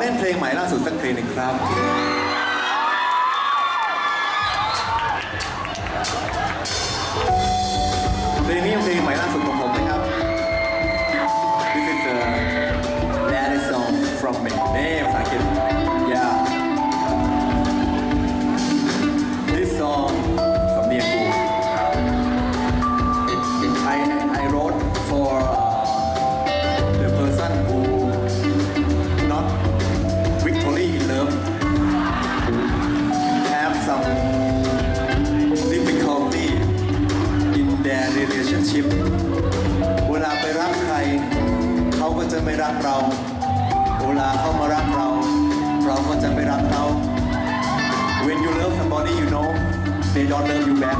เล่นเพลงใหม่ล่าสุดสักเพลงหนึ่งครับ เพลงนี้เพลง ก็จะไม่รักเราเวลาเขามารักเรา เราก็จะไม่รักเขา When you love somebody you know they don't love you back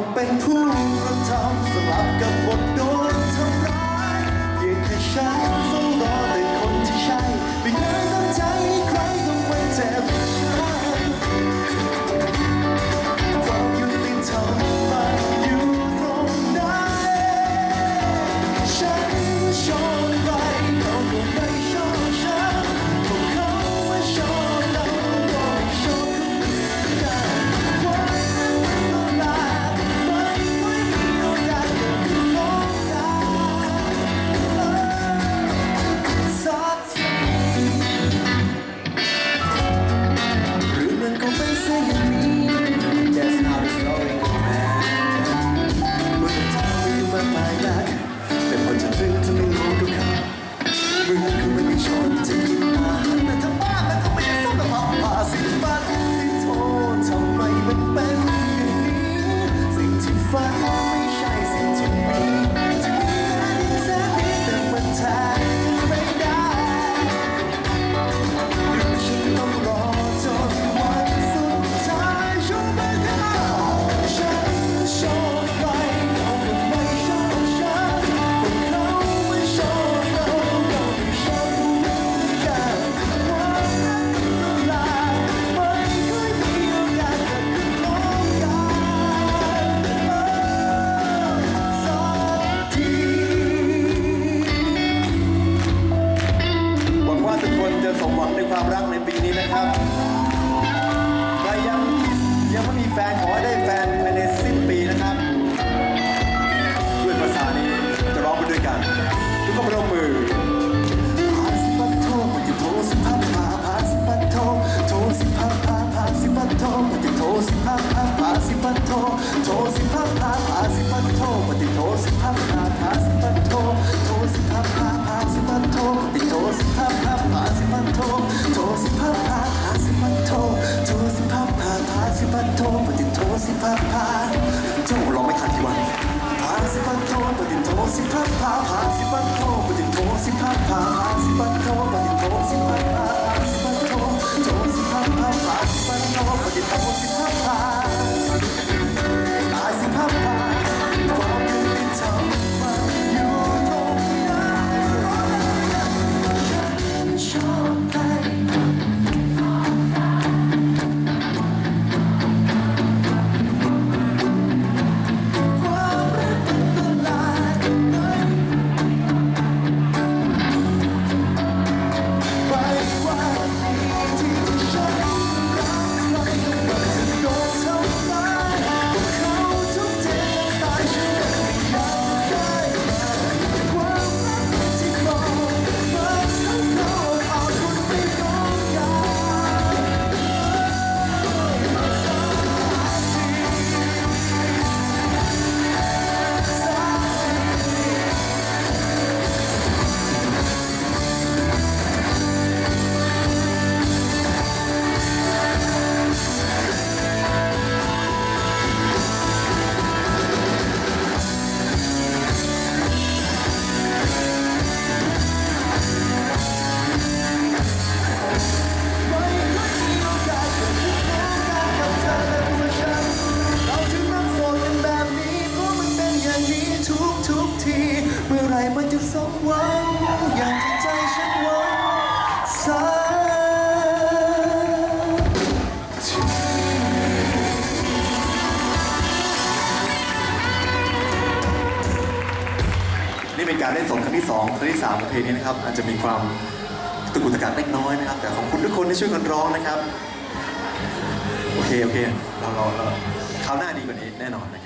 ทเป็นผู้กระทำสลับกับบทโดนทำร้ายเพียงแค่ฉันต้องรอแต่คนที่ใช่ไปไหน สมหวังในความรักในปีนี้นะครับใครยังยังไม่มีแฟนขอให้ได้แฟนภายในสิ้นปีนะครับ ด้วยภาษานี้จะร้องไปด้วยกัน ทุกคนร่วมมือสิพับพาพาสิปันโทปฏิโทสิพับพาพาสิปันโทโทสิพับพา ติโทสิพับพับพาสิพันโทโทสิพับพาพาสิพันโทโทสิพับพาพาสิพันโทปฏิโทสิพับพาเจ้าร้องไม่ทันที่วันพาสิพันโทปฏิโทสิพับพาพาสิพันโทปฏิโทสิพับพาพาสิพันโทปฏิโทสิพับพาพาสิพันโทโทสิพับพาพาสิพันโทปฏิโทสิพับพา นจะสมหวังอย่างที่ใจฉันหวังสักทีนี่เป็นการเล่นสดครั้งที่สองครั้งที่สามของเพลงนี้นะครับ อาจจะมีความตะกุกตะกักเล็กน้อยนะครับ แต่ขอบคุณทุกคนที่ช่วยกันร้องนะครับ โอเค โอเค เราเราเราคราวหน้าดีกว่านี้แน่นอนนะครับ